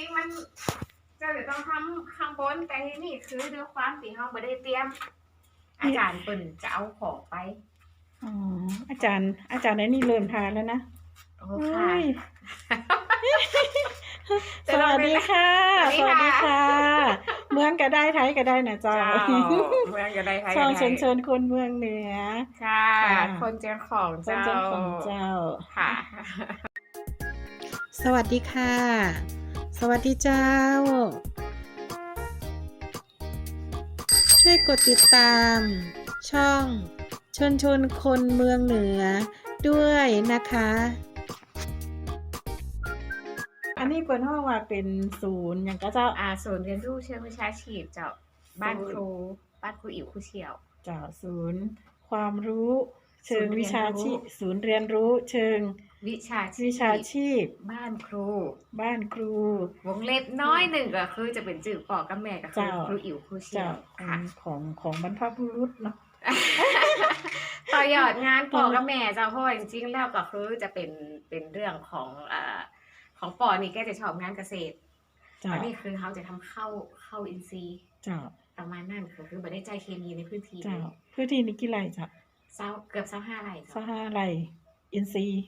ริงๆมันเจ้าจะต้องทำข้างบนแต่ที่นี่คือด้วยความที่เขาไม่ได้เตรียม อาจารย์เปิ่นจะเอาของไปอ๋ออาจารย์ อาจารย์ไอ้นี่เริ่มทานแล้วนะโอ้ค่ะโอ้ยจะสลองวัสไปดีนะค่ะ สวัสดีค่ะ เมืองก็ได้ไทยก็ได้นะเจ้าเจ้าเมืองจะได้ใครช่องกันเชิญได้เชิญคนเมืองเหนือค่ะค่ะคนเจ้าของคนเจ้าเจ้าของเจ้าค่ะ สวัสดีค่ะ สวัสดีเจ้า ช่วยกดติดตาม ช่องชนชนคนเมืองเหนือด้วยนะคะ อันนี้เปิดห้องว่าเป็นศูนย์อย่างก็เจ้าอ่าศูนย์เรียนรู้เชิงวิชาชีพเจ้าบ้านครูบ้านครูอิ๋วครูเฉียวเจ้าศูนย์ ความรู้ เชิงศูนย์เรีวิยนชารู้ชีพศูนย์เรียนรู้เชิง วิชาชีพวิชาชีพ บ้านครู บ้านครู วงเล็บน้อยหนึ่งก็คือจะเป็นจื่อปอกกับแม่ก็คือเจ้า ครูอิ๋วครูเฉียเจ้าวขอค่ะงของของบรรพบุรุษเนาะ ต่อยอดงานปอกับแม่เจ้าเพราะว่าจริงๆแล้วก็คือจะเป็นเป็นเรื่องของเอ่อของปอนี่แกจะชอบงานเกษตรเจ้า อันนี้คือเขาจะทำข้าวข้าวอินทรีย์เจ้า ประมาณนั้นคือคือไม่ได้ใจเคมีในพื้นที่เจ้าพื้นที่นี้กี่ไร่เจ้าเศร้าเกือบเศร้าห้าไร่สเจ้าหาไร่ อินซีย์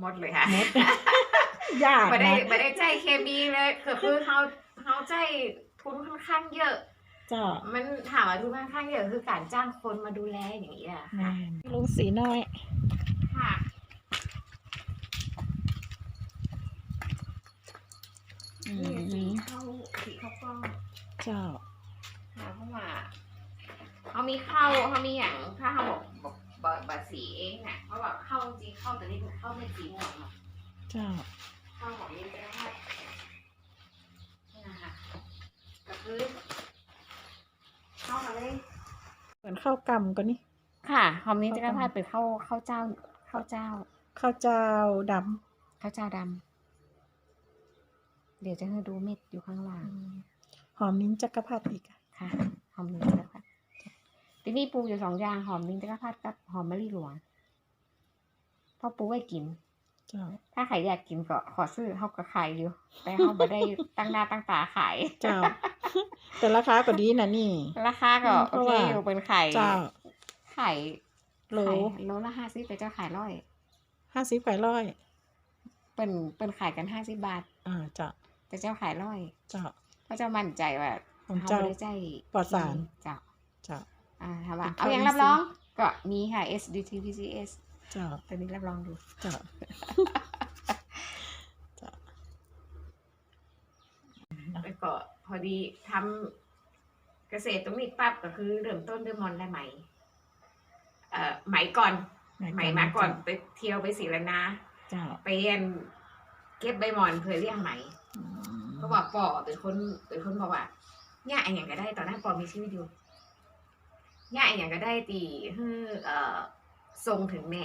หมดเลยค่ะหมด ยากไม่ได้นะไม่ได้ใจเคมีเลยคือคือเขาเขาใจทุนค่อนข้างเยอะเจ้ามันถามว่าทุนค่อนข้างเยอะคือการจ้างคนมาดูแลอย่างนี้อะแม่ค่ะนลุงสีน้อย ค่ะอืนี่สีมเข้าสีเข้ากล้อง เจ้า ค่ะเพราะว่าเขามีเข้าเขามีอย่างถ้าเขาบอกบอก บอกบอกสีเองเนี่ยเพราะว่าเข้าจริงเข้าแต่นี่เข้าเป็นสีม่วงเนาะเจ้าเข้าของมินจะได้นี่นะคะก็คือเข้ามาเลยเหมือนข้าวกำก็นี่ ค่ะหอมนี้จะได้พาดเป็นข้าวข้าวเจ้าข้าวเจ้าข้าวเจ้าดข้าวเจ้าดำเดี๋ยวจะให้ดูเม็ดอยู่ข้างล่างำหอมนิ้นจักรพรรดิอีกอะค่ะ หอมนิ้นจักรพรรดิ ที่นี่ปลูกอยู่สองอย่างหอมนิ้นจักรพรรดิกับหอมมะลิหลวงพ่อปลูกไว้กินเจ้าถ้าใครอยากกินก็ขอซื้อเขาก็ขายอยู่ แต่เขาไม่ได้ตั้งหน้าตั้งตาขาย เจ้า แต่ราคาก็ดีนะนี่ ราคาก็อืมเพโอราะเคว่าอยู่เป็นไข่เจ้าไข่โลไข่โลละห้าสิบแต่เจ้าขายร้อยห้าสิบไก่ร้อยเป็นเป็นขายกันห้าสิบบาท อ่าเจ้าแต่เจ้าขายร้อย เจ้าเพราะเจ้ามั่นใจว่าของเขาเจ้าไม่ได้ใจปลอดสารเจ้าเจ้า อ่าถามว่าเป็นเอาอย่างข้าวรับรอง ก็มีค่ะ SDT PCS เจ้าตัวนี้รับรองดูเจ้าเจ้าแล้วก็พอดีทำเกษตรตรงนี้ปั๊บก็คือเริ่มต้นด้วยมอนและไหม เอ่อไหมก่อน ไหมมาก่อนไปเที่ยวไปศรีละนาเจ้าไปเรียนเก็บใบหมอนเพื่อเลี้ยงไหมอืมเพราะว่าปอเป็นคนเป็นคนบอกว่าเนี่ยไออย่างก็ได้ตอนนั้นปอมีชีวิตอยู่เนี่ ยไออย่างก็ได้ตีฮือเอ่อทรงถึงแม่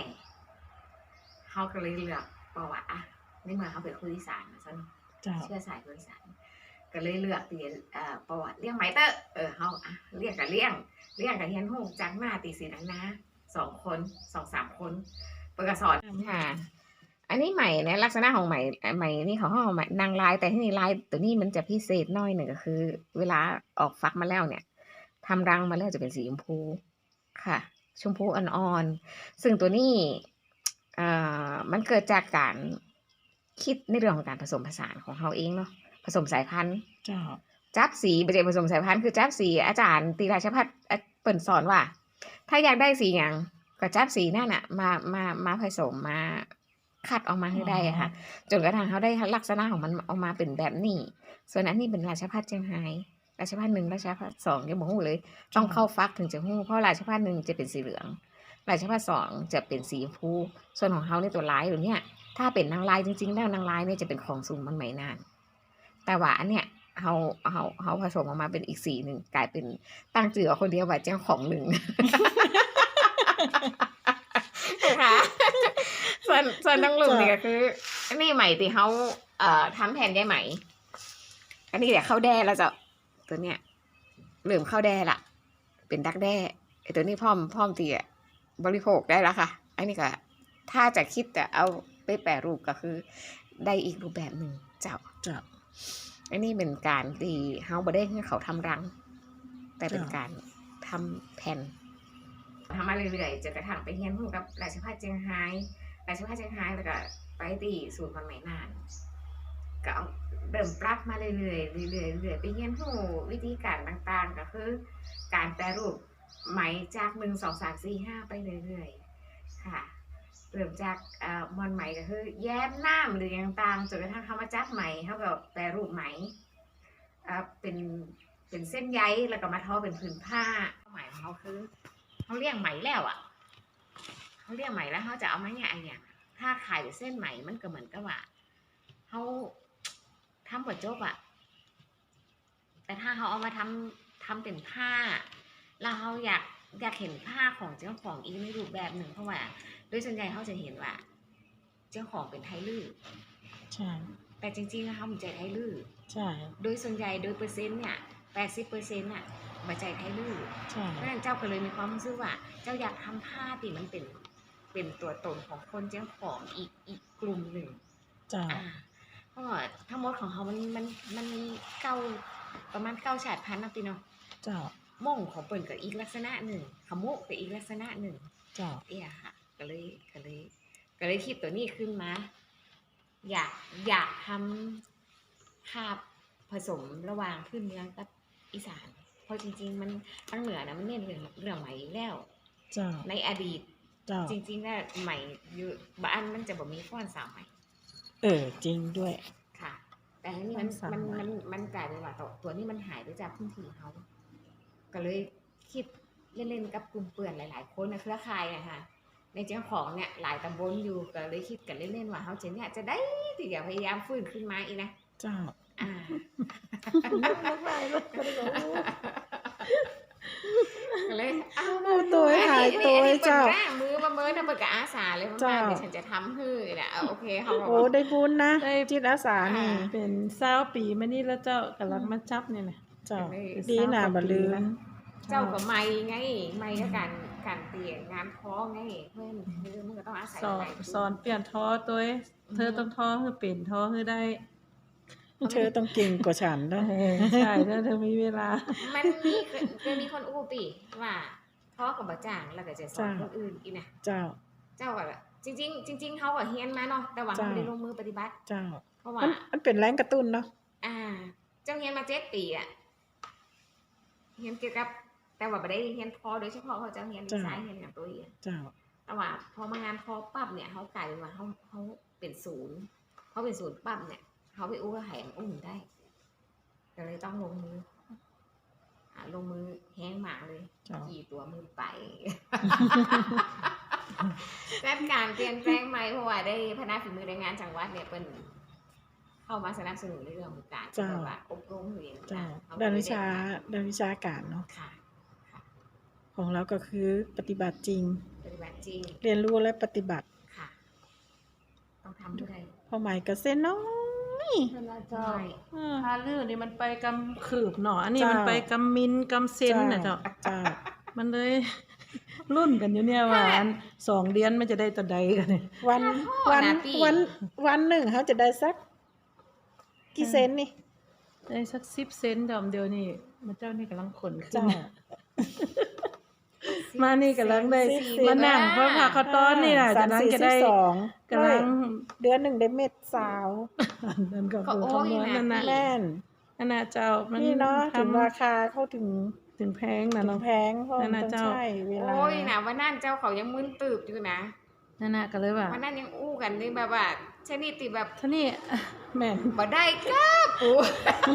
เขาก็เลยเลือกปอว่าอะในเมื่อเขาเป็นคนอีสานนะซะเนาะเจ้า เชื่อสายคนอีสานก็เลยเลือกตีเอ่อประวัติเลี้ยงไหมเตอร์เออเขาอะเลี้ยงกับเลี้ยงเลี้ยงกับเฮียนหูจังมาตีสีนังนะสองคนสองสามคนเปิดกระสอนค่ะ อันนี้ใหม่นะลักษณะของใหม่ใหม่นี่ของห้องใหม่นางลายแต่ที่นี่ลายตัวนี้มันจะพิเศษหน้อยหนึ่งก็คือ เวลาออกฟักมาแล้วเนี่ย ทำรังมาแล้วจะเป็นสีชมพูค่ะ ชมพูอ่อนๆ ซึ่งตัวนี้เอ่อมันเกิดจากการคิดในเรื่องของการผสมผสานของเขาเองเนาะผสมสายพันธุ์เจ้าจับสีไม่ใช่ผสมสายพันธุ์คือจับสีอาจารย์ตีราชพัฒน์เอ่อเปิ่นสอนว่า ถ้าอยากได้สีอย่างก็จับสีนั่นน่ะมามามาผสมมาคัดออกมาให้ได้อะค่ะ จนกระทั่งเขาได้ลักษณะของมันออกมาเป็นแบบนี้ ส่วนอันนี้เป็นราชพัฒน์เชียงไฮ้ ราชพัฒน์หนึ่งราชพัฒน์สองยังบอกหูเลย ต้องเข้าฟักถึงจะหูเพราะราชพัฒน์หนึ่งจะเป็นสีเหลือง ราชพัฒน์สองจะเป็นสีชมพูส่วนของเขาในตัวลายตัวเนี้ยถ้าเป็นนางลายจริงๆ แล้วนางลายเนี่ยจะเป็นของสูงมันไม่นาน แต่ว่าอันเนี้ยเขาเขาเขาผสมออกมาเป็นอีกสีหนึ่งกลายเป็นตั้งจื่อเอาคนเดียวว่าเจ้าของหนึ่งค่ะส่วนส่วนน้องลุงนี่ก็คืออันนี้ใหม่ที่เขาเอ่อทำแผ่นได้ไหม อันนี้เดี๋ยวเข้าแด้แล้วจะ ตัวเนี้ยเริ่มเข้าแด้ละเป็นดักแด้ไอตัวนี้พร้อมพร้อมตีอะบริโภคได้แล้วค่ะ อันนี้ก็ถ้าจะคิดแต่เอาไปแปรรูปก็คือ ได้อีกรูปแบบหนึ่งเจ้าเจ้าอันนี้เป็นการที่เฮาบ่ได้ให้เขาทำรัง แต่เป็นจ้ะการทำแผ่นทำมาเรื่อยๆจนกระทั่งไปเรียนรู้กับราชภัฏเจียงไฮ้ราชภัฏเจียงไฮ้แล้วก็ไปที่ศูนย์คนใหม่นานก็เอา เริ่มปรับมาเรื่อยๆเรื่อยๆเรื่อยๆไปเรียนรู้วิธีการต่างๆ ก็คือ การแปรรูปไหมจากหนึ่งสองสามสี่ห้าไปเรื่อยๆค่ะเริ่มจากมอนไหมก็คือ แย้มน้ำหรืออย่างต่างจนกระทั่งเขามาจับไหมเขาก็แปรรูปไหมเป็นเป็นเส้นใยแล้วก็มาทอเป็นผืนผ้าไหมของเขาคือเขาเรียกไหมแล้วอะเขาเรียกไหมแล้วเขาจะเอาไหมเนี่ยไอเนี่ยถ้าขายเส้นไหมมันก็เหมือนกับว่าเขา ทำบดจบอะแต่ถ้าเขาเอามาทำทำเป็นผ้า แล้วเขาอยากอยากเห็นผ้าของเจ้าของอีกในรูปแบบหนึ่งเพราะว่า โดยส่วนใหญ่เขาจะเห็นว่า เจ้าของเป็นไทลื้อใช่แต่จริงๆแล้วเขาเป็นใจไทลื้อใช่โดยส่วนใหญ่โดยเปอร์เซ็นต์เนี่ยแปดสิบเปอร์เซ็นต์่ะมาใจไทลื้อใช่เพราะฉะนั้นเจ้าก็เลยมีความรู้สึกว่า เจ้าอยากทำผ้าที่มันเป็นเป็นตัวตนของคนเจ้าของอีกอีกกลุ่มหนึ่งเจ้าอ่า เพราะว่าทั้งหมดของเขามันมันมันมีเก้าประมาณเก้าชาติพันธุ์นะพี่เนาะเจ้าม่งของเปิ่นกับอีกลักษณะหนึ่งขมุกกับอีกลักษณะหนึ่งเจ้าเอียค่ะก็เลยก็เลยก็เลยคิดตัวนี้ขึ้นมา อยากอยากทำภาพผสมระหว่างพื้นเมืองกับอีสานเพราะจริง ๆ มันทางเหนือนะมันเน้นเรื่องเรื่องไหมอยู่แล้ว เจ้าในอดีต เจ้าจริงๆแล้วไหมอยู่บ้านมันจะบ่มีฟ้อนสาวไหม เออ จริงด้วย ค่ะ แต่ทีนี้มันฟ้อนสาวมันไหมมันมันกลายเป็นว่าตัวตัวนี้มันหายไปจากพื้นที่เขาก็เลยคิดเล่นๆกับกลุ่มเปื่อนหลายๆคนในเครือข่ายนะคะในเจ้าของเนี่ยหลายตำบลอยู่ก็เลยคิดกันเล่นๆว่าเขาจะเนี่ยจะได้ที่จะพยายามฟื้นขึ้นมาอีกนะเจ้าอ่าก็เลย เอาเอาตัวให้หายตัวให้เจ้าอันนี้เปิดหน้มือมาเมินนะเปิดกับอาสาเลยมาเจ้าเดี๋ยวฉันจะทำให้นะเอาโอเคเขาบอกโอ้ว่า ได้บุญนะได้ จิตอาสานี่อ่า เป็นเศร้าปีมานี่แล้วเจ้ากำลังมาจับเนี่ยนะเจ้าเป็นไงดีนะบลืม เจ้ากับไม่ไงไม่ก็การการเปลี่ยนงานพ้อไงเพื่อนคือมันก็ต้องอาศัยสอนหลายๆสอนเปลี่ยนท้อตัวเองเธอต้องท้อคือเป็นท้อคือได้ เธอต้องเก่งกว่าฉันนะ ใช่ถ้าเธอมีเวลา มันมีเคยเคยมีคนอู้ปีว่าพ่อกับบะจ่างแล้วก็จะสอนคนอื่นอีกนะเจ้า เจ้าก็จริงๆจริงๆเขาก็เฮียนมาเนาะแต่ว่าเขาไม่ได้ลงมือปฏิบัติ เจ้า เพราะว่ามันมันเป็นแรงกระตุ้นเนาะอ่า เจ้าเฮียนมาเจ็ดปีอะเฮียนเกี่ยวกับ แต่ว่าไม่ได้เฮียนพอโดยเฉพาะเขาเจ้าเฮียนดีไซน์เฮียนอย่างตัวเองเจ้าแต่ว่าพอมางานพอปั๊บเนี่ยเขากลายเป็นว่าเขาเขาเป็นศูนย์เขาเป็นศูนย์ปั๊บเนี่ย เขาไปอู้กับแหงอุ้มได้ก็เลยต้องลงมือหาลงมือแห้งหมาเลยเจ้าขี่ตัวมือไปและการเปลี่ยนแปลงใหม่เพราะว่าได้พนักฝีมือแรงงานจังหวัดเนี่ยเป็นเข้ามาสนับสนุนในเรื่องของการเจ้าแบบว่าอบรมหรืออย่างเจ้าเขด้านไม่วิไชาด้านวิชาการเนาะค่ะของเราก็คือปฏิบัติจริง ปฏิบัติจริง เรียนรู้และปฏิบัติค่ะ ต้องทำด้วยพอใหม่ก็เส้นน้อยเวลาเจ้า ใช่เออพาลื่นนี่มันไปกำขืบหนออันนี้เจ้ามัมันไปกำมินกำเซนน่ะเจ้าเจ้ามันเลยรุ่นกันอยู่เนี่ยว่าอันสองเดือนมันจะได้ตัวใดกันเนี่ยวันห้าวันนาทีวันวันหนึ่งเขาจะได้สัก กี่เซนนี่ ได้สักสิบเซนดอมเดียวนี่มันเจ้านี่กำลังขนขึ้นเจ้า มานี่กำลังได้สิบสิบมานั่งเพราะพาเขาตอนนี่แหละสามกำลังสี่จะสิได้บสองกำลังเดือนหนึ่งได้เม็ดสาว นั่นก็ก็คือโอ้ยคำนวณนั่นนะนะแน่น นั่นนะเจ้ามันนี่เนาะถึงทำราคาเข้าถึงถึงแพงนะถึงเนาะ แพงเพราะนั่มันนต้อน่ะงเจ้าใช้เวลา โอ้ยนะวันนั้นเจ้าเขายังมึนตืบอยู่นะ นั่นน่ะก็เลยว่า วันนั้นยังอู้กันนี่แบบว่า ชนิดที่แบบท่านี่แม่นบ่ได้ก้าปู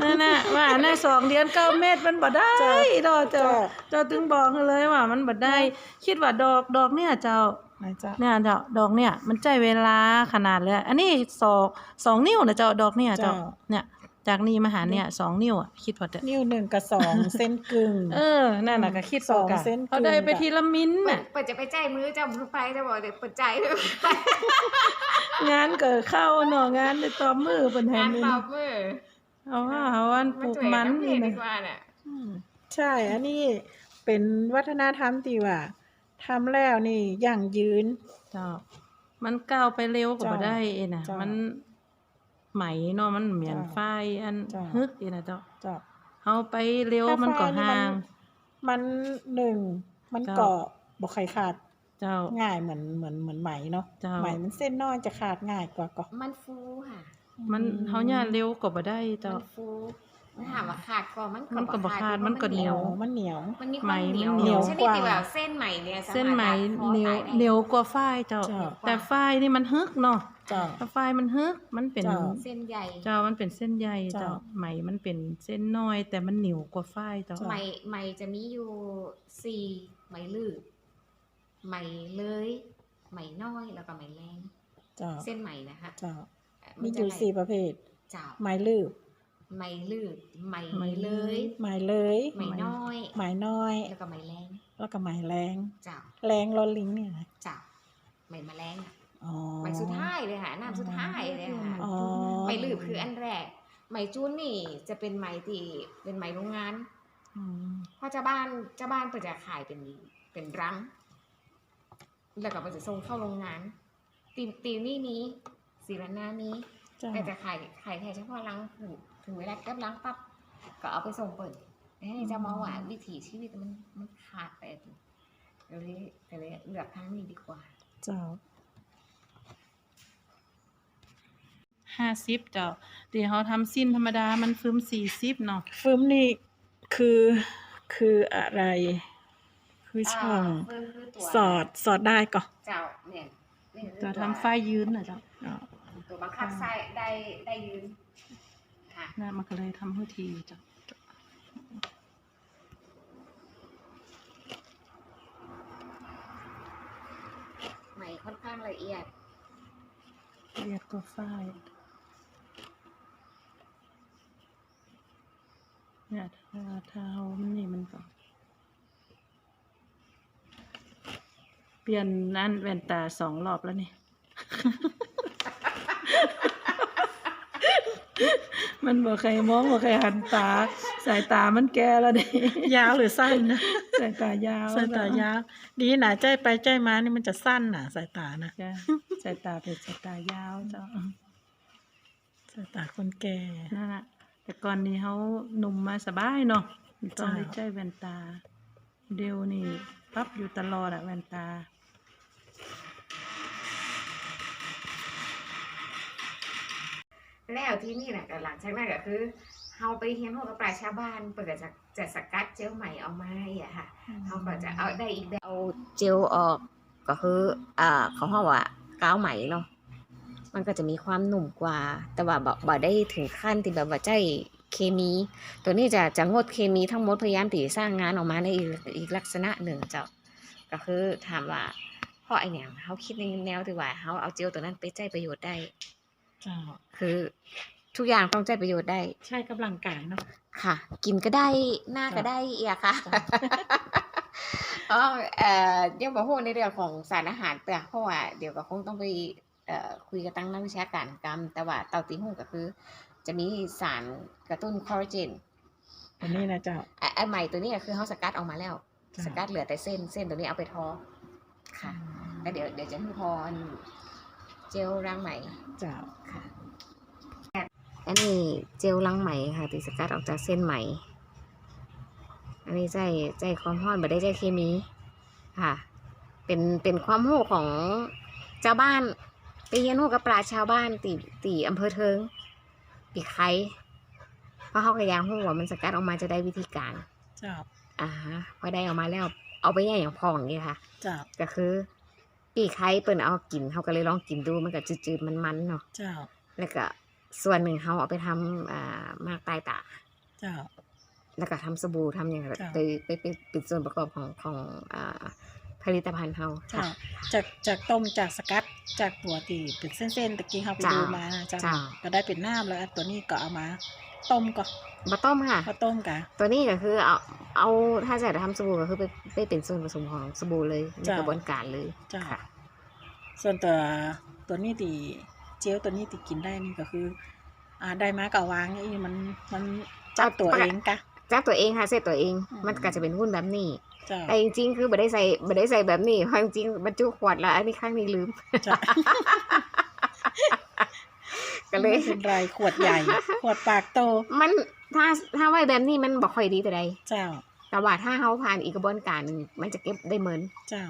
นั่นน่ะว่าอันน่ะสองเดือนเก้าเม็ดมันบ่ได้จ้ะดอกเจ้าจ้ะเจ้าถึงบอกเลยว่ามันบ่ได้ คิดว่าดอกดอกเนี่ยเจ้านะจ๊ะเนี่ยเจ้าดอกเนี่ย มันใจเวลาขนาดเลย อันนี้สองสองนิ้วนะเจ้าดอกเนี่ยเจ้าเนี่ย จากนี่มาหาเนี่ยสองนิ้วอะคิดว่าเด้อนิ้วหนึ่งกับสองเส้นกึ่ง เออนั่นน่ะก็คิดสองว่าเส้นเขาได้ไปครึ่งอะทีละมิ้นเปิดน่ะเปิดจะไปใจมือเจ้ามือไปเจ้าบอกเดี๋ยวเปิดใจงานเกิดเข้าเนาะงานในตอมมือเป็นแทงานนนี่เป่ามือเอาว่าเอาวันปลูกช่วยมันำเพลนี่งดีนะกว่าน่ะอืมใช่อันนี้เป็นวัฒนธรรมที่ว่าทำแล้วนี่ยั่งยืนเจ้ามันก้าวไปเร็วก็เจ้าบ่ได้เองน่ะเจ้ามัมัน ไหมเนาะมันเหมือนจ้ะฝ้ายอันจ้ะ ฮึกอีนะเจ้าเจ้าเอาไปเร็วถ้ามันก็ฝ้ายนี่ห่างมันหนึ่งมันเจ้า เกาะบ่ไข่ขาดเจ้า ง่ายเหมือนเหมือนเหมือนไหมเนาะเจ้า ไหมมันเส้นน้อยจะขาดง่ายกว่าก็มันฟูค่ะ มันเฮาเนี่ยเร็วก็บ่ได้เจ้า มันฟูมันถามว่าขาดก็มันมันก็บ่ขาดเพระมันก็เหนียวมัมันเหนียว มันมีความเหนียวไหมมันเหนียวชนิดที่กว่าแบบเส้นไหมเนี่ยสาารถเส้นไหมคอเหนียวตาได้เหนียวกว่าฝ้ายเจ้าเจ้าแต่ฝ้ายนี่มันฮึกเนาะ เจ้า ถ้าฝ้ายมันฮึกมันเป็นเจ้า เส้นใหญ่เจ้ามันเป็นเส้นใยเจ้าเจ้า ไหมมันเป็นเส้นน้อย แต่มันเหนียวกว่าฝ้ายเจ้า ไหมไหมจะมีอยู่สี่ไหมลืดไหมเลย ไหมน้อยแล้วก็ไหมแรงเจ้า เส้นไหมนะคะเจ้า เอ่อมีนอจะยู่ไหลสี่ประเภท เจ้าไหมลืบไหมลืดไหมไหมเลยไหมเลย ไหมน้อยไหมน้อย แล้วก็ไหมแรงแล้วก็ไหมแรง เจ้าแรงรอลิงเนี่ยนะเจ้าไหมแมลงอะ อ๋อไหมสุดท้ายเลยค่ะน้ำสุดท้ายเลยค่ะอ๋อไหมลืบคืออันแรกไหมจุนนี่จะเป็นไหมที่เป็นไหมโรงงานอืมเพราะเจ้าบ้านเจ้าบ้านเปิดจะขายเป็นเป็นรังแล้วก็เปิดจะส่งเข้าโรงงานตีตีนี่นี้สีรันนานี้เจ้าแต่จะขายขายแค่เฉพาะรังถึงถึงเวลาแก๊บรังปั๊บก็เอาไปส่งเปิดให้เจ้ามาว่าวิถีชีวิตมันมันขาดไปก็เลยก็เลยเลือกทางนี้ดีกว่า เจ้า ห้าสิบเจ้าที่เขาทำสิ้นธรรมดามันฟึมสี่สิบเนาะฟึมนี่คือคืออะไร คือช่องาคือคือตัวสอดสอดได้ก็เจ้าเนี่ยนี่คือจะตัวทำฝ้ายยืนนะเจ้าอ๋อตัวบังคับไส้ได้ได้ยืนค่ะนั่นมันก็เลยทำให้ทีเจ้าไหมค่อนข้างละเอียด เรียกตัวฝ้าย เนี่ยถ้าถ้าเอามันนี่มันก็เปลี่ยนนั่นแว่นตาสองรอบแล้วนี่ มันบอกใครมองบอกใครหันตา สายตามันแก่แล้วนี่ยาวหรือสั้นนะสายตายาวสายตายาว ดีนะใจไปใจมานี่มันจะสั้นน่ะสายตานะจ้ะสายตาเป็นสายตายาวเจ้าสายตาคนแก่นั่นแหละ แต่ก่อนนี้เขาหนุ่มมาสบายเนาะไม่ต้องจ้ะได้ใจแว่นตา เดียวนี่ปั๊บอยู่ตลอดอะแว่นตาแล้วที่นี่แหละหลังจากนั้นก็คือเฮาไปเฮียนพวกกับปลายชาวบ้านเปิดก็จะจะสกัดเจลใหม่เอามาให้อะค่ะเฮาก็จะเอาได้อีกแบบเอาเจลออกก็คืออ่าเขาเฮาว่ากาวไหมเนาะ มันก็จะมีความหนุ่มกว่า แต่ว่าบ่บ่ได้ถึงขั้นที่แบบว่าใจเคมี ตัวนี้จะจะงดเคมีทั้งหมดพยายามที่สร้างงานออกมาในอีกอีกลักษณะหนึ่งเจ้าก็คือถามว่าเพราะไอ้เนี่ยเขาคิดในแนวที่ว่าเขาเอาเจลตัวนั้นไปใช้ประโยชน์ได้เจ้าคือทุกอย่างต้องใช้ประโยชน์ได้ ใช่กำลังกายเนาะค่ะ กินก็ได้หน้าก็จ้ะได้เอียค่ะอ๋อเอ่อเดี๋ยวบอกพูดในเรื่องของสารอาหารเปล่าเพราะว่าเดี๋ยวก็คงต้องไปเอ่อ คุยกับตั้งนักวิชาการกรรม แต่ว่าเตาตีหูก็คือ จะมีสารกระตุ้นคอลลาเจนอันนี้นะเจ้าอะอันใหม่ตัวนี้ก็คือเขาสกัดออกมาแล้วจ้ะสกัดเหลือแต่เส้น เส้นตัวนี้เอาไปทอ ค่ะแล้วเดี๋ยวเดี๋ยวจะให้พออันเจลล้างไหมเจ้าค่ะอันนี้เจลล้างไหมค่ะตีสกัดออกจากเส้นไหม อันนี้ใจใจความร้อนไม่ได้ใจเคมีค่ะ เป็นเป็นความรู้ของเจ้าบ้าน ไปเรียนรู้กับปราชญ์ชาวบ้านตีตีอำเภอเทิงปีไคร้เพราะเขากระยางหูว่ามันสกัดออกมาจะได้วิธีการเจ้าอ่าฮะพอได้ออกมาแล้ว เอาไปแย่อย่างพองนี่ค่ะเจ้าก็คือ ปีไข่เปิ้นเอากินเขาก็เลยลองกินดูมันก็จืดๆมันๆเนาะเจ้าแล้วก็ส่วนหนึ่งเขาเอาไปทำอ่ามากใต้ตาเจ้าแล้วก็ทำสบู่ทำอย่างไรจ้ะไปไปไปเป็นส่วนประกอบของของอ่า ผลิตภัณฑ์เขาเจ้าค่ะ จากจากต้มจากสกัดจากตัวที่เป็นเส้นๆตะกี้เขาไปจ้ะดูมานะเจ้าจ้ะก็ได้เป็นน้ำแล้วอันตัวนี้ก็เอามา ต้มก็มาต้มค่ะข้าวต้มกะตัวนี้ก็คือเอาเอาถ้าจะทำสบู่ก็คือไปไปเป็นส่วนผสมของสบู่เลยในจ้ะกระบวนการเลยเจ้าค่ะส่วนตัวตัวนี้ตีเจลตัวนี้ตีกินได้นี่ก็คือ อ่าได้มากับวางนี่มันมันจับตัวเองกะจากตัวเองค่ะเสร็จตัวเองอืมมันก็จะเป็นหุ้นแบบนี้เจ้า แต่จริงๆคือไม่ได้ใส่ไม่ได้ใส่แบบนี้เพราะจริงๆบรรจุขวดแล้วอันนี้ข้างนี้ลืมเจ้าก็เลยไม่เป็นไรขวดใหญ่ ขวดปากโต มันถ้าถ้าไว้แบบนี้มันบ่ค่อยดีแต่ใดเจ้า แต่ว่าถ้าเขาผ่านอีกกระบวนการหนึ่งมันจะเก็บได้เหมือนเจ้า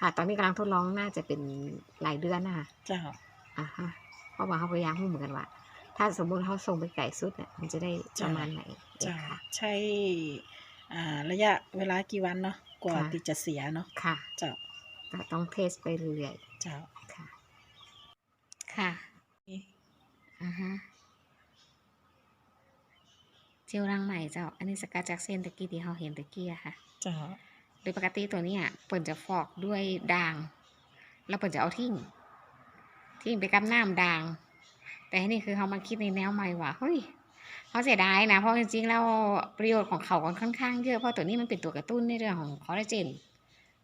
ค่ะ ตอนนี้กำลังทดลองน่าจะเป็นหลายเดือนนะคะเจ้าอ่าฮะเพราะว่าเขาพยายามพูดเหมือนกันว่า ถ้าสมมุติเขาส่งไปไก่สุดเนี่ยมันจะได้ประมาณไหนเจ้าค่ะใช้ อ่า ระยะเวลากี่วันเนาะกว่าค่ะ ที่จะเสียเนาะค่ะเจ้าแต่ต้องเทสไปเรื่อยเจ้าๆค่ะ ค่ะอ่าฮะเจลล้างใหม่เจ้า อันนี้สกัดจากเส้นตะกี้ที่เราเห็นตะกี้อะค่ะ เจ้าโดยปกติตัวเนี้ยเปิ่นจะฟอกด้วยด่าง แล้วเปิ่นจะเอาทิ้ง ทิ้งไปกับน้ำด่าง แต่อันนี่คือเขามาคิดในแนวใหม่ว่าเฮ้ย เขาเสียดายนะ เพราะจริงๆแล้วประโยชน์ของเขาค่อนข้างเยอะเพราะตัวนี้มันเป็นตัวกระตุ้นในเรื่องของคอลลาเจน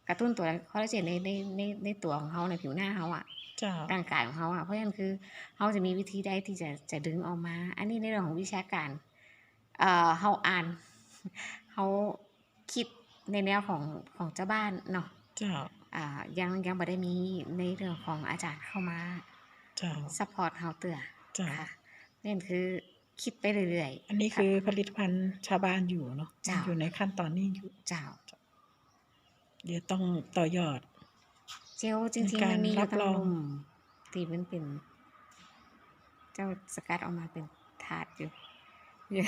กระตุ้นตัวคอลลาเจนในในในในตัวของเขาในผิวหน้าเขาอะเจ้าร่างกายของเขาอะเพราะฉะนั้นคือเขาจะมีวิธีใดที่จะจะดึงออกมา อันนี้ในเรื่องของวิชาการเอ่อเขาอ่านเขาคิดในแนวของของเจ้าบ้านเนาะเจ้าอ่ายังยังไม่ได้มีในเรื่องของอาจารย์เข้ามาเจ้าซัพพอร์ตเขาเตือเจ้าค่ะนี่นคือ คิดไปเรื่อยๆ อันนี้คือผลิตภัณฑ์ชาวบ้านอยู่เนาะเจ้าอยู่ในขั้นตอนนี้อยู่เจ้าเดี๋ยวต้องต่อยอด เจลจริงมีๆการมันมีอรัยู่บตั้งรองนุ่มตีมันเป็น เจ้าสกัดออกมาเป็นถาดอยู่เดี๋ยว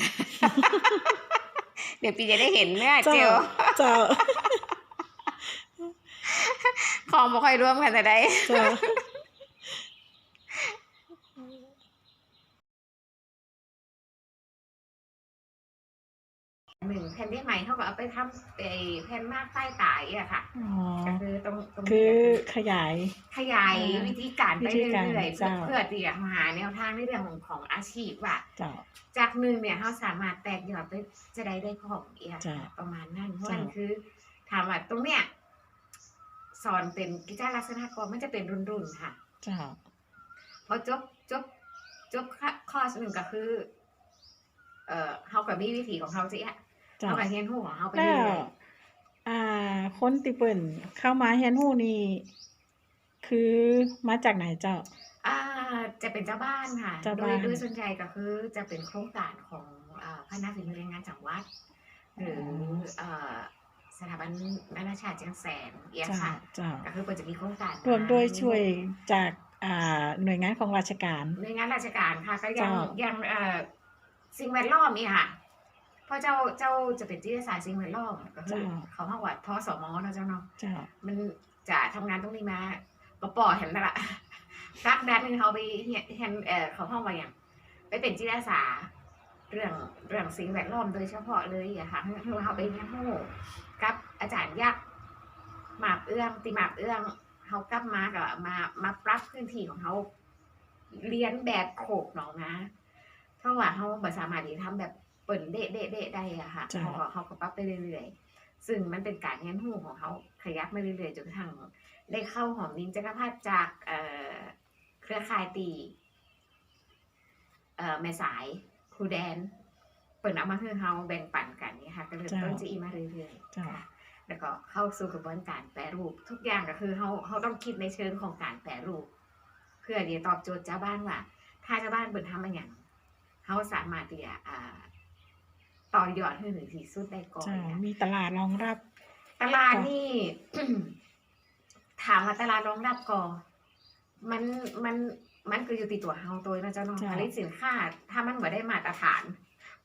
เดี๋ยวปีจะได้เห็นเนี่ยเจเจ้าลเจ้าของบ่ค่อยร่วมกันแต่ใด เจ้า หนึ่งแผ่นที่ใหม่เขาก็เอาไปทำไอ้แผ่นมากใต้ตายอะค่ะอ๋อก็คือตรงตรงคือนี้ขยาย ขยายอ่าวิธีการไปวิธีการเรื่อยๆเพื่อเจ้าเพื่อที่จะหาแนวทางในเรื่องของของอาชีพว่าเจ้าจากหนึ่งเนี่ยเขาสามารถแตกยอดไปจะได้ได้ของเอียจ้ะประมาณนั้นเพราะจ้ะมันคือถามว่าตรงเนี้ยสอนเป็นกิจลักษณะกรมันจะเป็นรุ่นๆค่ะเจ้าพอจบจบจบคอร์สหนึ่งก็คือ เอ่อเขากับมีวิธีของเขาสิอะ เจ้าเขากับเรียนรู้ของเขาไปแล้เรื่วอยอ่า คนติเปิ่นเข้ามาเฮียนฮู้นี่คือมาจากไหนเจ้า ๆอ่าจะเป็นเจ้าบ้านค่ะเจ้าโดบ้ายน โดยส่วนใหญ่ก็คือจะเป็นโครงการของอ่าพนักฝีมือแรงงานจังหวัด หรือเอ่อสถาบันนานาชาติเชียงแสนเอียเจ้าค่ะเจ้าก็คือเปิดจะมีโครงการรวมด้วยช่วยจากอ่าหน่วยงานของราชการ ในวยงานราชการค่ะก็ยังเจ้ายังเอ่อสิ่งแวดล้อมนี่ค่ะเพราะเจ้าเจ้าจะเป็นจิตศาสตร์สิ่งแวดล้อมก็คือเขาเรียกว่าทสมเนาะเจ้าเนาะเจ้ามันจะทำงานตรงนี้มาปอปอเห็นนั่นแหละกักดันหนึงเขาไปเห็นเห็นเอ่อเขาห้องว่าอย่างไปเป็นจิตอาสาเรื่องเรื่องสิ่งแวดล้อมโดยเฉพาะเลยอะค่ะคือเขาไปเรียนรู้กับอาจารย์ยักษ์หมาบเอื้องติหมาบเอื้องเขากลับมากับมามาปรับพื้นที่ของเขาเรียนแบบโขกหนองนะเพราะว่าเขาบ่สามารถที่ทำแบบ เปิ่นเดะเดะเดะได้อะค่ะจ้ะ เขาก็เขาก็ปรับไปเรื่อยๆ ซึ่งมันเป็นการเรียนรู้ของเขาขยับมาเรื่อยๆจนกระทั่งได้เข้าหอมนินจักรพรรดิจากเอ่อเครือข่ายตีเอ่อแม่สายครูแดน เปิดเอามาคือเฮาแบ่งปันกันนี่ค่ะก็เริ่มต้นจะอีมาเรื่อยๆเจ้าค่ะ แล้วก็เข้าสู่กระบวนการแปรรูป ทุกอย่างก็คือเฮาเฮาต้องคิดในเชิงของการแปรรูป เพื่อที่จะตอบโจทย์ชาวบ้านว่า ถ้าชาวบ้านเปิดทำมาอย่างเฮาสามารถที่จะอ่า ต่อยอดให้ถึงที่สุดได้ก่อนเจ้าค่ะมีตลาดรองรับ ตลาดนี่ ถามว่าตลาดรองรับก่อมันมันมันก็อยู่ติดตัวเฮาตัวนะเจ้าเน้องจ้ะ ผลิตสินค้าถ้ามันบ่ได้มาตรฐาน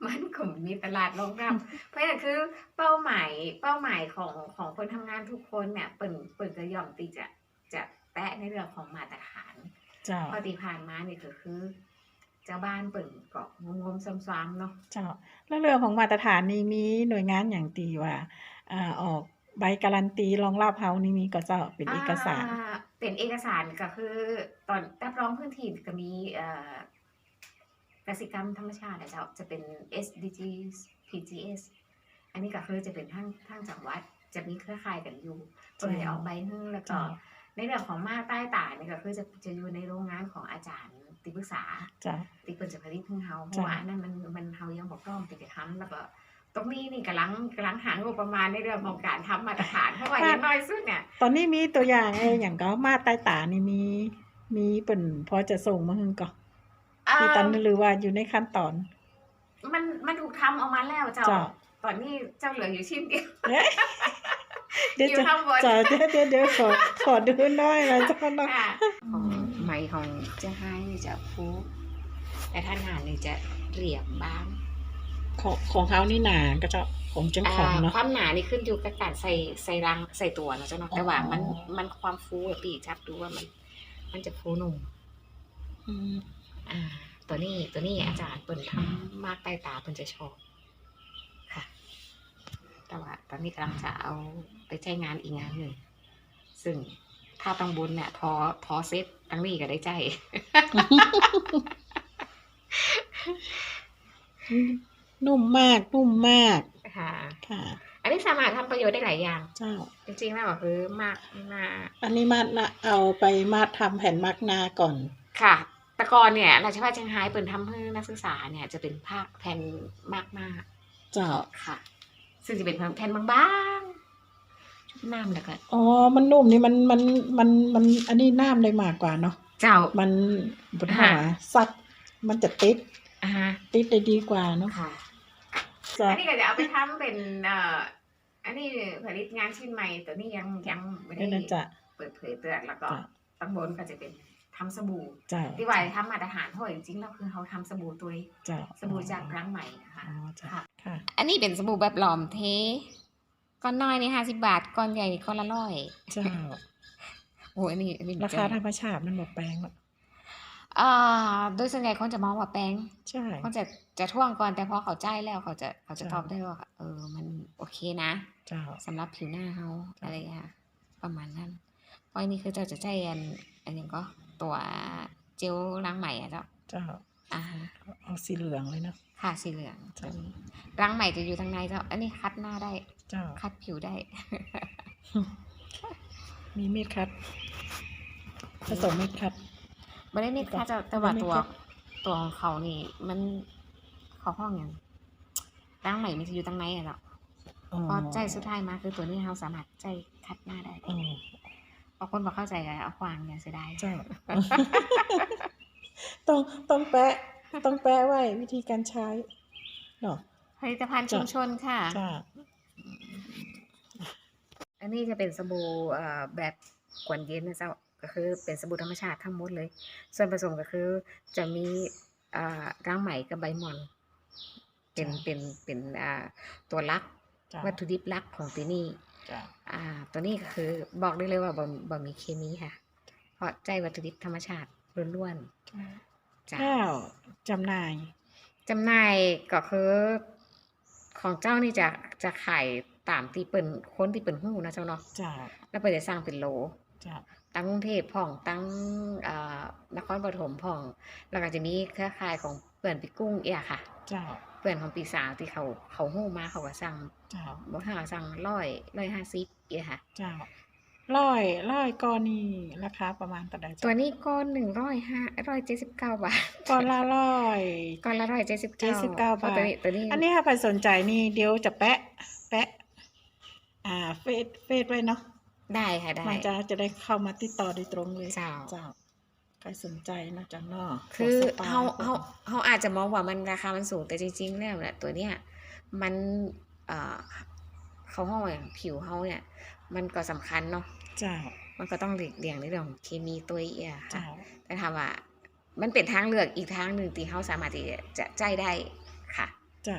มันก็บ่มีตลาดรองรับ เพราะฉะนั้นคือเป้าหมายเป้าหมายของของคนทำงานทุกคนเนี่ยเปิ่นเปิ่นจะยอมตีจะจะแตะในเรื่องของมาตรฐานเจ้า พอตีผ่านมานี่ก็คือ เจ้าบ้านเปิ่นก็งมๆซ้ำๆเนาะเจ้าแล้วเรื่องของมาตรฐานนี่มีหน่วยงานอย่างตีว่าอ่าออกใบการันตีรองรับเฮานี่มีก็เจ้าเป็นเอกสารอ่เป็นเอกสารก็คือ ตอนรับรองพื้นที่ก็มีเอ่อกสิกรรมธรรมชาติอะเจ้าจะเป็น SDGs PGS อันนี้ก็คือจะเป็นทั้งทั้งจังหวัดจะมีเครือข่ายกันอยู่ก็เลยจ้ะออกใบให้แล้วก็จ้ะในเรื่องของมาใต้ตาเนี่ยก็คือจะจะอยู่ในโรงงานของอาจารย์ ติปรึกษาเจ้าที่เปิดจะผลิตให้เฮาเพจ้ะราะว่าอันนั้นมันมันเฮายังบอกต้องติดทำแล้วก็ตรงนี้นี่กำลังกำลังหางบประมาณในเรื่องของการทำมาตรฐานเพราะว่าอย่างน้อยสุดเนี่ยตอนนี้มีตัวอย่างไอ้อย่างก็มาใต้ตานี่มี มีเปิ่นพอจะส่งมาให้ก็เอ่อที่ตอนนี้หรือว่าอยู่ในขั้นตอน มันมันถูกทำออกมาแล้วเจ้าเจ้าตอนนี้เจ้าเหลืออยู่ชิ้นเดียว เอ๊ะเดี๋ยวอยู่จะข้างบนจะเดี๋ยวเดี๋ยวเดี๋ยวขอขอดูหน้อยนะเจ้าเนาะค่ะของไหมของเจ้าไฮนี่จะฟูแต่ถ้างานนี่จะเรียบบางของของเขานี่หนาก็จะของจังของเนาะความหนานี่ขึ้นอยู่กับการใส่ใส่รังใส่ตัวนะเจ้าเนาะแต่ว่ามันอ๋อมันความฟูอะปีจับดูว่ามัน มันจะฟูหนุ่มอืมอ่า ตัวนี้ตัวนี้อาจารย์เปิ่นทำมากใต้ตาเปิ่นจะชอบค่ะ แต่ว่าตอนนี้กำลังจะเอาไป ใช้งานอีกงานหนึ่งซึ่งถ้าตังบนเนี่ยทอทอเซ็ตตั้งนี้ก็ได้ใจนุ่มมากนุ่มมากค่ะค่ะ อันนี้สามารถทำประโยชน์ได้หลายอย่าง เจ้า จริงๆแล้วก็คือมากมาอันนี้มานะเอาไปมาทำแผ่นมาร์กหนาก่อน ค่ะแตะกอนเนี่ยราชพัฒเชียงไฮ้เปิดทำให้นักศึกษาเนี่ยจะเป็นภาคแผ่นมากมากเจ้าๆค่ะ ซึ่งจะเป็นแผ่นบางๆชุบ น้ำแล้วก็อ๋อ มันนุ่มนี่มันมันมันมันอันนี้น้ำได้มากกว่าเนาะเจ้า มันบุญหาซักมันจะติดอ่าฮะติดได้ดีกว่าเนาะค่ะ จะอันนี้ก็จะเอาไปทำเป็นเอ่ออันนี้ผลิตงานชิ้นใหม่แต่นี่ยังยังไม่ก็ได้น่าจะ เปิดเผยเปลือกแล้วก็จ้ะ ตั้งบนก็จะเป็นทำสบู่เจ้าที่ว่าทำมาตรฐานเท่าไหร่จริงๆแล้วคือเขาทำสบู่ตัวเจ้าสบู่จากรังใหม่นะคะ อ๋อเจ้าค่ะ ค่ะ อันนี้เป็นสบู่แบบหลอมเท ก้อนน้อยนี่ห้าสิบาทก้อนใหญ่นี่ก้อนละร้อยเจ้าโอ้ยอันนี้อันนี้ราคาธรรมชาติมันบอกแปลงหรอกอ่าโดยส่วนใหญ่คนจะมองว่าแป้งใช่คนจะจะท่วงก่อนแต่พอเขาใจายแล้วเขาจะเขาจะใช่ตอบได้ว่า เออ มันโอเคนะเจ้าสำหรับผิวหน้าเขาอะไรอย่างเงี้ยประมาณนั้นเพราะอันนี้คือเจ้าจะใจายอันอันนี้ก็ตัวเจลล้างใหม่อะเจ้าเจ้าอ่าฮะเอาสีเหลืองเลยเนาะค่ะสีเหลืองใช่ตัวนี้ล้างใหม่จะอยู่ทางในเจ้าอันนี้คัดหน้าได้ เจ้า คัดผิวได้ มีมีดคัดผสมมีดคัดไม่ได้มีค่าจะแต่ว่าไม่ได้ตัวค่ะตัวของเขานี่ มันเขาห้องอย่างร่างใหม่มันจะอยู่ตั้งในอะเนาะอ๋อพอใจสุดท้ายมาคือตัวนี้เราสามารถใจคัดหน้าได้อ๋อบางคนบอกเข้าใจกันเอาควางเนี่ยเสียดายเจ้าต้องต้องแปะต้องแปะไว้วิธีการใช้เนาะผลิตภัณฑ์ชุมชนค่ะจ้า อันนี้จะเป็นสบู่เอ่อแบบกวนเย็นนะเจ้าก็คือเป็นสบู่ธรรมชาติทั้งหมดเลย ส่วนผสมก็คือจะมีอ่าร่างไหมกับใบหมอน เป็นเป็นเป็นอ่าตัวลักจ้าวัตถุดิบหลักของที่นี่จ้าอ่าตัวนี้ก็คือบอกได้เลยว่าบ่บ่มีเคมีค่ะ เพราะใจวัตถุดิบธรรมชาติล้วนๆจ้ะข้าวจำหน่ายจำหน่ายก็คือ ของเจ้านี่จะจะขายตามที่เปิ่นคนที่เปิ่นหู้นะเจ้าเนาะจ้าแล้วเปิ่นจะสร้างเป็นโหลจ้าตั้งกรุงเทพพ่องตั้งอ่านครปฐมพ่อง แล้วก็จะมีเครือข่ายของเปิ่นปีกุ้งเอียค่ะจ้าเปิ่นของปีสาวที่เขาเขาหู้มาเขาก็สั่งจ้าบ่ถ้าสั่งร้อยร้อยห้าสิบเอียค่ะจ้า ร้อยร้อยก้อนนี่ราคาประมาณต่าใดจ้ะตัวนี้ก้อนหนึ่งร้อยห้าร้อยเจ็ดสิบเก้าบาทก้อนละร้อย ก้อนละร้อยเจ็ดสิบเก้า79บาท ตัวนี้ตัวนี้อันนี้ถ้าใครสนใจนี่เดี๋ยวจะแปะ แปะ อ่า เฟซเฟซไว้เนาะได้ค่ะได้ มันจะจะได้เข้ามาติดต่อโดยตรงเลยเจ้า เจ้าใครสนใจนะจ๊ะเนาะคือขสปเฮาเฮาเฮาอาจจะมองว่ามันราคามันสูงแต่จริงๆแล้วเนี่ยตัวเนี้ยมันเอ่อเขาห้องอย่างผิวเฮาเนี่ย มันก็สำคัญเนาะเจ้า มันก็ต้องหลีกเลี่ยงในเรื่องของเคมีตัวเอียค่ะเจ้า แต่ถามว่ามันเป็นทางเลือกอีกทางหนึ่งที่เฮาสามารถที่จะใจได้ค่ะ เจ้า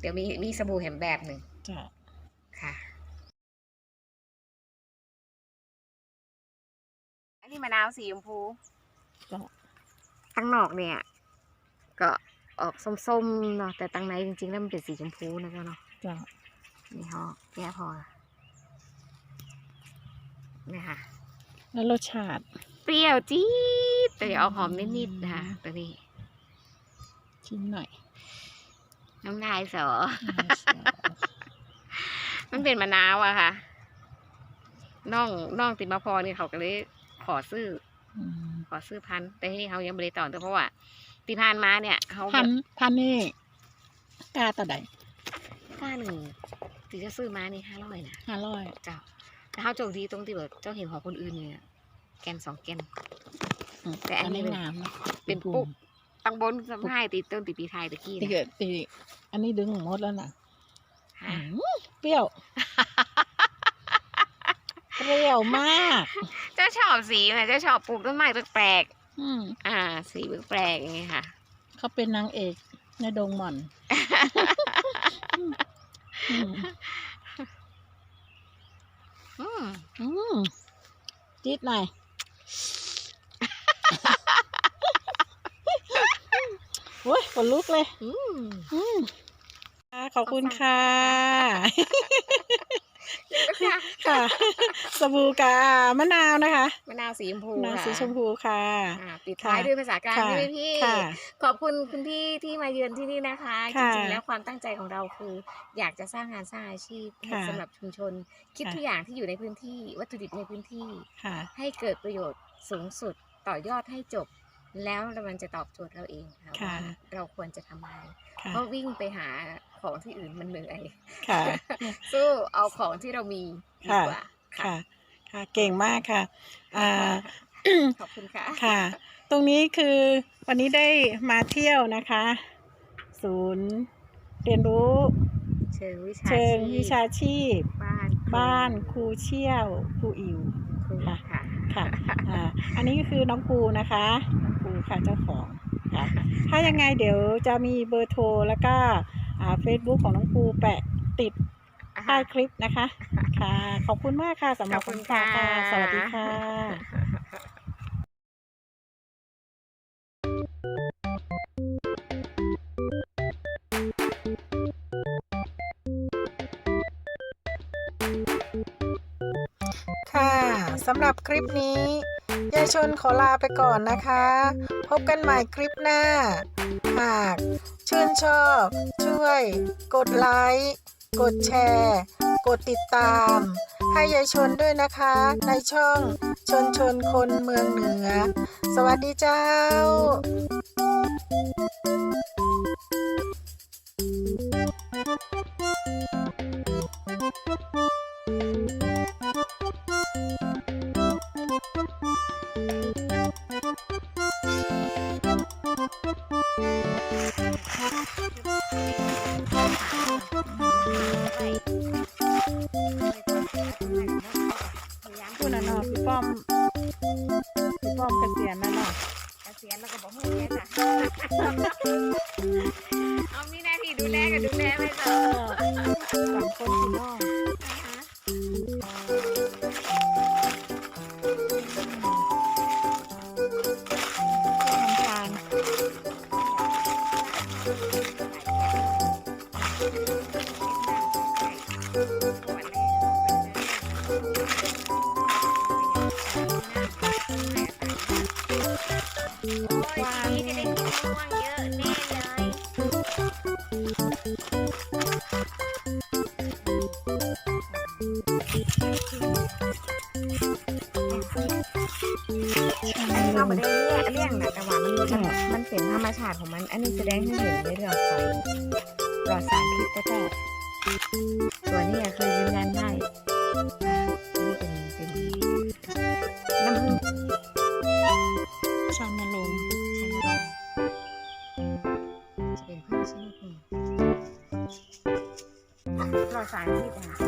เดี๋ยวมีมีสบู่แหมแบบหนึ่งเจ้า ค่ะ อันนี้มะนาวสีชมพูเจ้าตั้งนอกเนี่ย ก็ออกส้มๆเนาะแต่ตั้งในจริงๆแล้วมันเป็นสีชมพูนะเจ้าเนาะเจ้า นี่ฮะแก้พอเนี่ยค่ะแล้วรสชาติ เปรี้ยวจี๊ดแต่เดี๋ยวเอาหอมนิดๆนะคะตัวนี้ชิมหน่อย น้ำลายสอ มันเป็นมะนาวอะค่ะน้องน้องติดมาพอนี่เขาก็เลยขอซื้ออืมขอซื้อพันธุ์แต่ที่เขายังไม่ได้ต่อเพราะว่าที่ผ่านมาเนี่ยเขาพันพันนี่กาต่อใดค่าหนึ่งที่จะซื้อมานี่ห้าร้อยนะห้าร้อยเจ้าแต่ เขาโชคดีตรงที่แบบเจ้าเห็นของคนอื่นเนี่ยแกนสองแกน แต่อันนี้งามนะเป็นปุ๊กตังบนสะพายติดต้นติดปีไทยตะกี้นี่นะเกิดตีอันนี้ดึงหมดแล้วนะฮะเปรี้ยว เปรี้ยวมากเจ้าชอบสีไหมเจ้าชอบปลูกต้นไม้แปลกอืมๆอ่า สีแปลกๆอย่างเงี้ยค่ะ เขาเป็นนางเอกในดงหม่อนอืม อืม อืม จี๊ดหน่อยโอ้ยขนลุกเลย อืมอืมค่ะขอบคุณค่ะ ค่ะค่ะ สบู่กามะนาวนะคะมะนาวสีชมพูมะนาวค่ะสีชมพูค่ะ อ่าปิดท้ายค่ะด้วยภาษากลางค่ะใช่ไหมพี่ ค่ะขอบคุณคุณพี่ที่มาเยือนที่นี่นะคะ จค่ะริงๆแล้วความตั้งใจของเราคือ อยากจะสร้างงานสร้างอาชีพค่ะสำหรับชุมชน คิดค่ะ ทุกอย่างที่อยู่ในพื้นที่ วัตถุดิบในพื้นที่ ค่ะ ให้เกิดประโยชน์สูงสุดต่อยอดให้จบ แล้วมันจะตอบโจทย์เราเองค่ะค่ะ ว่าเราควรจะทำอะไร ค่ะ เพราะวิ่งไปหา ของที่อื่นมันเหนื่อยค่ะ สู้เอาของที่เรามีดีค่ะกว่าค่ะ ค่ะ เก่งมากค่ะอ่าขอบคุณค่ะ ค่ะ ตรงนี้คือวันนี้ได้มาเที่ยวนะคะ ศูนย์เรียนรู้ เชิงวิชาเชิงชีพวิชาชีพ บ้านบ้านครูเชี่ยวครูอิวครูค่ะค่ะค่ะอ่าอันนี้ก็คือน้องปูนะคะน้องปูค่ะเจ้าของค่ะถ้ายังไงเดี๋ยวจะมีเบอร์โทรแล้วก็อ่า เฟซบุ๊กของน้องปูแปะติดใต้คลิปนะคะ ค่ะ ขอบคุณมากค่ะสำหรับขอบคุณำฝากค่ะ สวัสดีค่ะค่ะสำหรับคลิปนี้ยายชนขอลาไปก่อนนะคะ พบกันใหม่คลิปหน้า หาก ชื่นชอบ ช่วย กดไลค์ กดแชร์ กดติดตาม ให้ยายชนด้วยนะคะ ในช่องชนชนคนเมืองเหนือ สวัสดีเจ้า นี้แสดงให้เห็นในเรื่องของปลอดสารพิษก็แต่ตัวนี้คือยืนยันได้นี่เป็นเป็นน้ำผึ้งชานลงค์ใช่ไหมคะจะเป็นพืชชนิดหนึ่งปลอดสารพิษอะ